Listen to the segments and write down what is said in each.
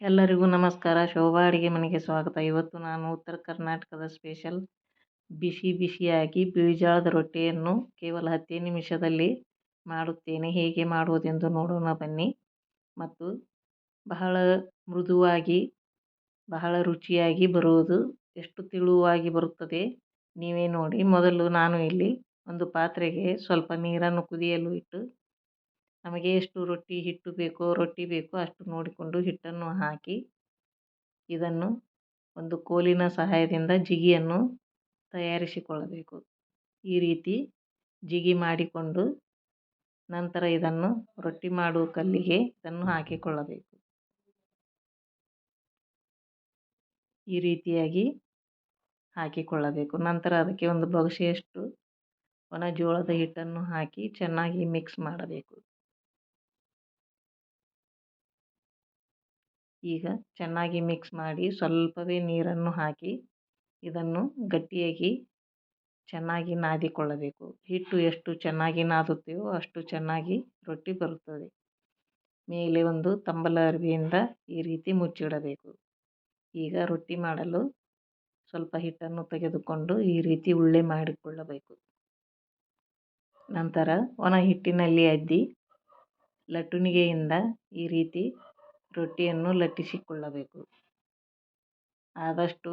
ಎಲ್ಲರಿಗೂ ನಮಸ್ಕಾರ. ಶೋಭಾ ಅಡುಗೆ ಮನೆಗೆ ಸ್ವಾಗತ. ಇವತ್ತು ನಾನು ಉತ್ತರ ಕರ್ನಾಟಕದ ಸ್ಪೆಷಲ್ ಬಿಸಿ ಬಿಸಿಯಾಗಿ ಬಿಳಿಜಾಳದ ರೊಟ್ಟಿಯನ್ನು ಕೇವಲ ಹತ್ತೇ ನಿಮಿಷದಲ್ಲಿ ಮಾಡುತ್ತೇನೆ. ಹೇಗೆ ಮಾಡುವುದೆಂದು ನೋಡೋಣ ಬನ್ನಿ. ಮತ್ತು ಬಹಳ ಮೃದುವಾಗಿ, ಬಹಳ ರುಚಿಯಾಗಿ ಬರುವುದು ಎಷ್ಟು ತಿಳುವಾಗಿ ಬರುತ್ತದೆ ನೀವೇ ನೋಡಿ. ಮೊದಲು ನಾನು ಇಲ್ಲಿ ಒಂದು ಪಾತ್ರೆಗೆ ಸ್ವಲ್ಪ ನೀರನ್ನು ಕುದಿಯಲು ಇಟ್ಟು ನಮಗೆ ಎಷ್ಟು ರೊಟ್ಟಿ ಹಿಟ್ಟು ಬೇಕೋ ರೊಟ್ಟಿ ಬೇಕೋ ಅಷ್ಟು ನೋಡಿಕೊಂಡು ಹಿಟ್ಟನ್ನು ಹಾಕಿ ಇದನ್ನು ಒಂದು ಕೋಲಿನ ಸಹಾಯದಿಂದ ಜಿಗಿಯನ್ನು ತಯಾರಿಸಿಕೊಳ್ಳಬೇಕು. ಈ ರೀತಿ ಜಿಗಿ ಮಾಡಿಕೊಂಡು ನಂತರ ಇದನ್ನು ರೊಟ್ಟಿ ಮಾಡುವ ಕಲ್ಲಿಗೆ ಇದನ್ನು ಹಾಕಿಕೊಳ್ಳಬೇಕು. ಈ ರೀತಿಯಾಗಿ ಹಾಕಿಕೊಳ್ಳಬೇಕು. ನಂತರ ಅದಕ್ಕೆ ಒಂದು ಬೊಗಸೆಯಷ್ಟು ಒಣ ಜೋಳದ ಹಿಟ್ಟನ್ನು ಹಾಕಿ ಚೆನ್ನಾಗಿ ಮಿಕ್ಸ್ ಮಾಡಬೇಕು. ಈಗ ಚೆನ್ನಾಗಿ ಮಿಕ್ಸ್ ಮಾಡಿ ಸ್ವಲ್ಪವೇ ನೀರನ್ನು ಹಾಕಿ ಇದನ್ನು ಗಟ್ಟಿಯಾಗಿ ಚೆನ್ನಾಗಿ ನಾದಿಕೊಳ್ಳಬೇಕು. ಹಿಟ್ಟು ಎಷ್ಟು ಚೆನ್ನಾಗಿ ನಾದುತ್ತೆಯೋ ಅಷ್ಟು ಚೆನ್ನಾಗಿ ರೊಟ್ಟಿ ಬರುತ್ತದೆ. ಮೇಲೆ ಒಂದು ತಂಬಲ ಅರಿವೆಯಿಂದ ಈ ರೀತಿ ಮುಚ್ಚಿಡಬೇಕು. ಈಗ ರೊಟ್ಟಿ ಮಾಡಲು ಸ್ವಲ್ಪ ಹಿಟ್ಟನ್ನು ತೆಗೆದುಕೊಂಡು ಈ ರೀತಿ ಉಳ್ಳೆ ಮಾಡಿಕೊಳ್ಳಬೇಕು. ನಂತರ ಒಣ ಹಿಟ್ಟಿನಲ್ಲಿ ಅದ್ದಿ ಲಟ್ಟುಣಿಗೆಯಿಂದ ಈ ರೀತಿ ರೊಟ್ಟಿಯನ್ನು ಲಟ್ಟಿಸಿಕೊಳ್ಳಬೇಕು. ಆದಷ್ಟು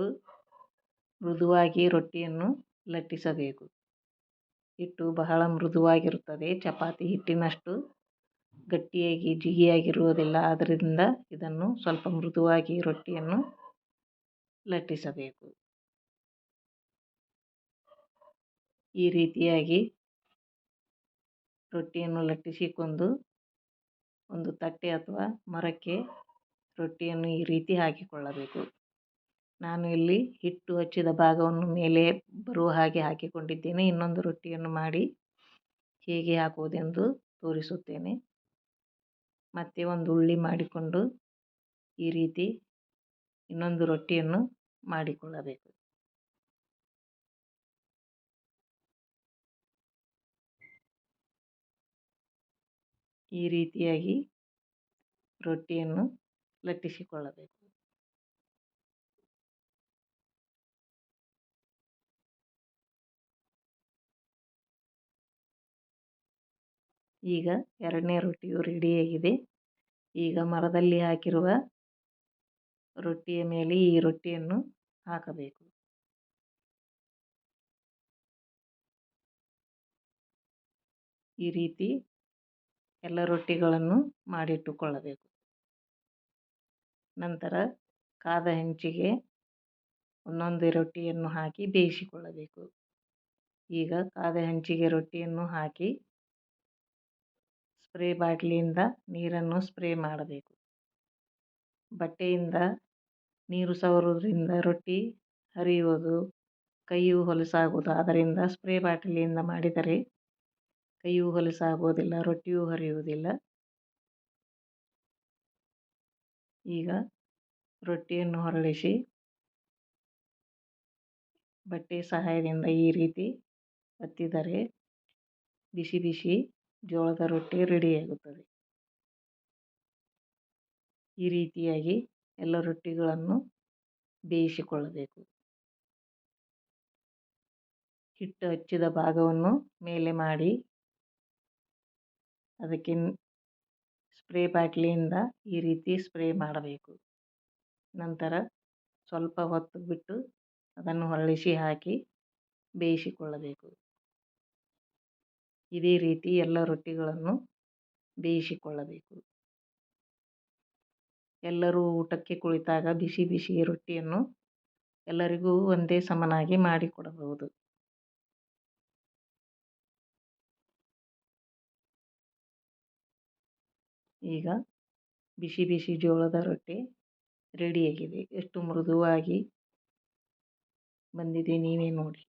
ಮೃದುವಾಗಿ ರೊಟ್ಟಿಯನ್ನು ಲಟ್ಟಿಸಬೇಕು. ಹಿಟ್ಟು ಬಹಳ ಮೃದುವಾಗಿರುತ್ತದೆ. ಚಪಾತಿ ಹಿಟ್ಟಿನಷ್ಟು ಗಟ್ಟಿಯಾಗಿ, ಜಿಗಿಯಾಗಿರುವುದಿಲ್ಲ. ಆದ್ದರಿಂದ ಇದನ್ನು ಸ್ವಲ್ಪ ಮೃದುವಾಗಿ ರೊಟ್ಟಿಯನ್ನು ಲಟ್ಟಿಸಬೇಕು. ಈ ರೀತಿಯಾಗಿ ರೊಟ್ಟಿಯನ್ನು ಲಟ್ಟಿಸಿಕೊಂಡು ಒಂದು ತಟ್ಟೆ ಅಥವಾ ಮರಕ್ಕೆ ರೊಟ್ಟಿಯನ್ನು ಈ ರೀತಿ ಹಾಕಿಕೊಳ್ಳಬೇಕು. ನಾನು ಇಲ್ಲಿ ಹಿಟ್ಟು ಹಚ್ಚಿದ ಭಾಗವನ್ನು ಮೇಲೆ ಬರುವ ಹಾಗೆ ಹಾಕಿಕೊಂಡಿದ್ದೇನೆ. ಇನ್ನೊಂದು ರೊಟ್ಟಿಯನ್ನು ಮಾಡಿ ಹೇಗೆ ಹಾಕುವುದೆಂದು ತೋರಿಸುತ್ತೇನೆ. ಮತ್ತೆ ಒಂದು ಉಳ್ಳಿ ಮಾಡಿಕೊಂಡು ಈ ರೀತಿ ಇನ್ನೊಂದು ರೊಟ್ಟಿಯನ್ನು ಮಾಡಿಕೊಳ್ಳಬೇಕು. ಈ ರೀತಿಯಾಗಿ ರೊಟ್ಟಿಯನ್ನು ಲಟ್ಟಿಸಿಕೊಳ್ಳಬೇಕು. ಈಗ ಎರಡನೇ ರೊಟ್ಟಿಯು ರೆಡಿಯಾಗಿದೆ ಈಗ ಮರದಲ್ಲಿ ಹಾಕಿರುವ ರೊಟ್ಟಿಯ ಮೇಲೆ ಈ ರೊಟ್ಟಿಯನ್ನು ಹಾಕಬೇಕು. ಈ ರೀತಿ ಎಲ್ಲ ರೊಟ್ಟಿಗಳನ್ನು ಮಾಡಿಟ್ಟುಕೊಳ್ಳಬೇಕು. ನಂತರ ಕಾದ ಹೆಂಚಿಗೆ ಒಂದೊಂದೇ ರೊಟ್ಟಿಯನ್ನು ಹಾಕಿ ಬೇಯಿಸಿಕೊಳ್ಳಬೇಕು. ಈಗ ಕಾದ ಹೆಂಚಿಗೆ ರೊಟ್ಟಿಯನ್ನು ಹಾಕಿ ಸ್ಪ್ರೇ ಬಾಟ್ಲಿಯಿಂದ ನೀರನ್ನು ಸ್ಪ್ರೇ ಮಾಡಬೇಕು. ಬಟ್ಟೆಯಿಂದ ನೀರು ಸವರುವುದರಿಂದ ರೊಟ್ಟಿ ಹರಿಯುವುದು, ಕೈಯು ಹೊಲಸಾಗುವುದು ಆದ್ದರಿಂದ ಸ್ಪ್ರೇ ಬಾಟಲಿಯಿಂದ ಮಾಡಿದರೆ ಕೈಯೂ ಹೊಲಸಾಗುವುದಿಲ್ಲ ರೊಟ್ಟಿಯೂ ಹರಿಯುವುದಿಲ್ಲ. ಈಗ ರೊಟ್ಟಿಯನ್ನು ಹೊರಳಿಸಿ, ಬಟ್ಟೆ ಸಹಾಯದಿಂದ ಈ ರೀತಿ ಒತ್ತಿದರೆ ಬಿಸಿ ಬಿಸಿ ಜೋಳದ ರೊಟ್ಟಿ ರೆಡಿಯಾಗುತ್ತದೆ ಈ ರೀತಿಯಾಗಿ ಎಲ್ಲ ರೊಟ್ಟಿಗಳನ್ನು ಬೇಯಿಸಿಕೊಳ್ಳಬೇಕು. ಹಿಟ್ಟು ಹಚ್ಚಿದ ಭಾಗವನ್ನು ಮೇಲೆ ಮಾಡಿ ಅದಕ್ಕೆ ಸ್ಪ್ರೇ ಬಾಟ್ಲಿಯಿಂದ ಈ ರೀತಿ ಸ್ಪ್ರೇ ಮಾಡಬೇಕು. ನಂತರ ಸ್ವಲ್ಪ ಹೊತ್ತು ಬಿಟ್ಟು ಅದನ್ನು ಹೊರಳಿಸಿ ಹಾಕಿ ಬೇಯಿಸಿಕೊಳ್ಳಬೇಕು. ಇದೇ ರೀತಿ ಎಲ್ಲ ರೊಟ್ಟಿಗಳನ್ನು ಬೇಯಿಸಿಕೊಳ್ಳಬೇಕು. ಎಲ್ಲರೂ ಊಟಕ್ಕೆ ಕುಳಿತಾಗ ಬಿಸಿ ಬಿಸಿ ರೊಟ್ಟಿಯನ್ನು ಎಲ್ಲರಿಗೂ ಒಂದೇ ಸಮನಾಗಿ ಮಾಡಿಕೊಡಬಹುದು. ಈಗ ಬಿಸಿ ಬಿಸಿ ಜೋಳದ ರೊಟ್ಟಿ ರೆಡಿಯಾಗಿದೆ ಎಷ್ಟು ಮೃದುವಾಗಿ ಬಂದಿದೆ ನೀವೇ ನೋಡಿ.